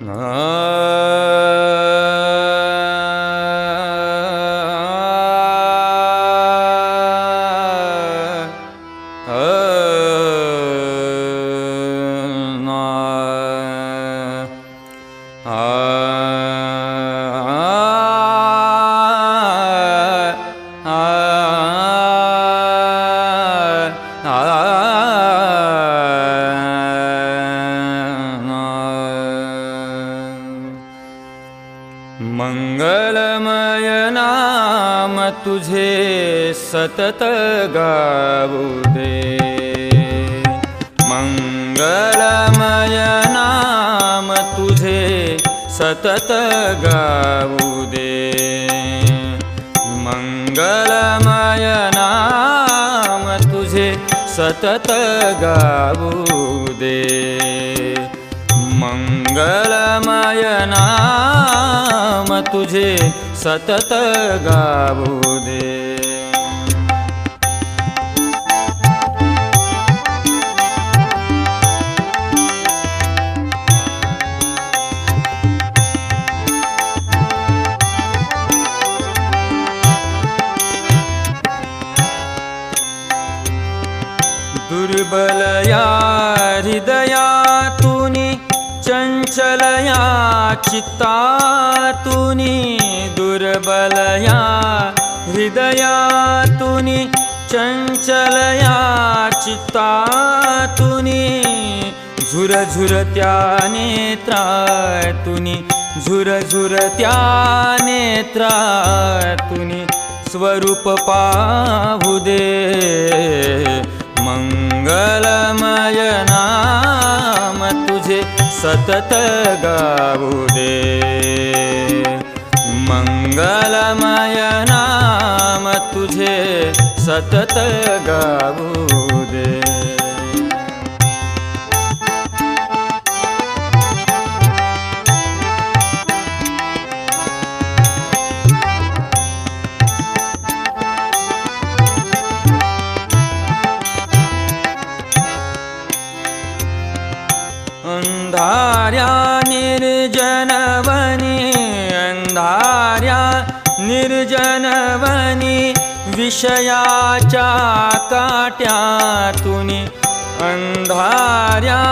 मंगलमय तुझे सतत गाऊ दे. मंगलमय नाम तुझे सतत गाऊ दे. मंगलमय नाम तुझे सतत गाऊ दे. मंगलमय नाम तुझे सतत गाऊ दे. दुर्बलया हृदयातुनि चञ्चलया चित्तातुनि दुर्बलया हृदयातुनि चञ्चलया चित्तातुनि झुरझुरत्या नेत्रातुनि झुरझुरत्या नेत्रातुनि स्वरूप पाहू दे. मंगलमय नाम तुझे सतत गाऊ दे. मंगलमय नाम तुझे सतत गाऊ। जनवनी विषयाच्या काट्यातून अंधार्या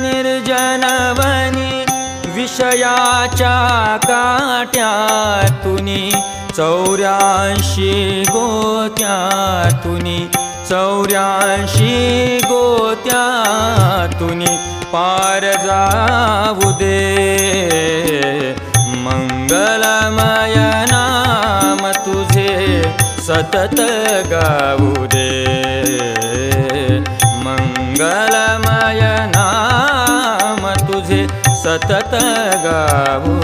निर्जनवनी विषयाच्या काट्यातून चौऱ्याऐंशी गोत्यातून चौऱ्याऐंशी गोत्यातुनी पार जाऊ दे. सतत गाऊ दे. मंगलमय नाम तुझे सतत गाऊ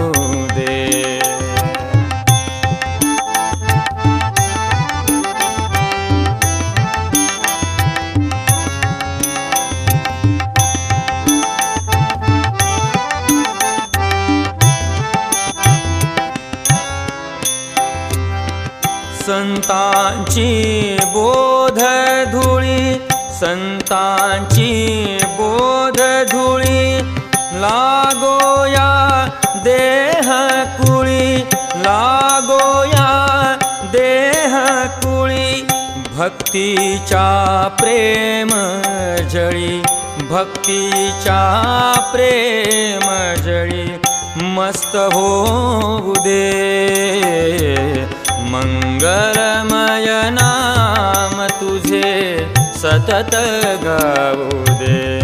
संतांची बोध धुळी संतांची बोध धुळी लागोया देह कुळी लागोया देह कुळी भक्तीच्या प्रेम जळी भक्तीच्या प्रेम जळी मस्त हो दे मंगलमय नाम तुझे सतत गाऊ दे.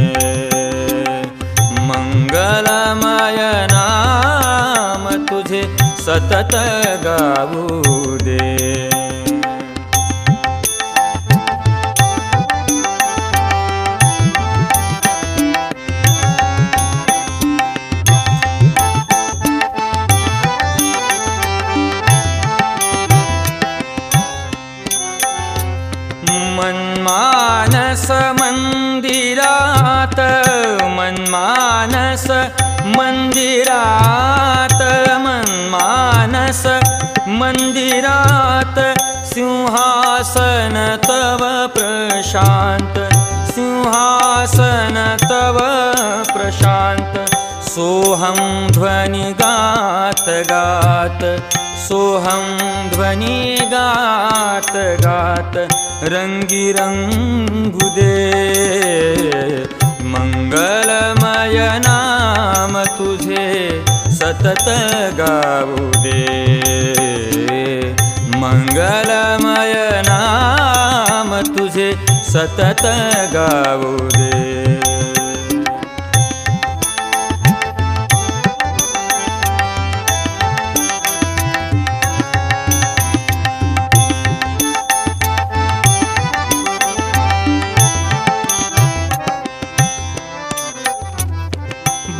मंगलमय नाम तुझे सतत गाऊ दे. मन्दिरात मन्मानस मन्दिरात सिंहासन तव प्रशान्त सिंहासन तव प्रशान्त। सोऽहं ध्वनि गात गात सोऽहं ध्वनि गात गात रंगी सतत गौरे मङ्गलमय नाम तुझे सतत गा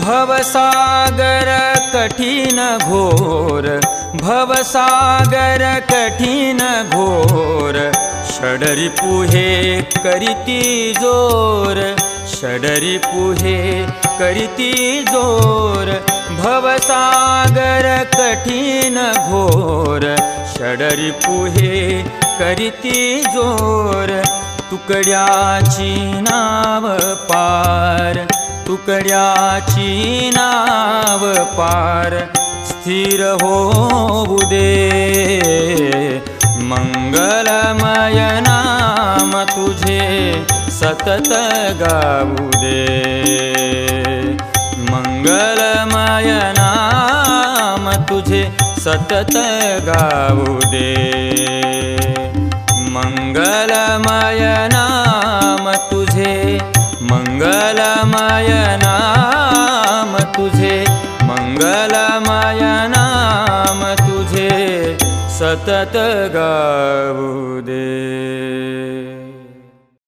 भवसागर कठिन घोर भवसागर कठिन घोर षडरी पुहे करीती जोर षडरी पुहे करीती जोर भवसागर कठिन घोर षडरी पुहे करीती जोर तुकड्याची नाव पार तुकड्याची नाव पार स्थिर होऊ दे. मंगलमय नाम तुझे सतत गाऊ दे. मंगलमय नाम तुझे सतत गाऊ दे. मंगलमय नाम मङ्गलमय नाम तुझे मङ्गलमय नाम तुझे सतत गु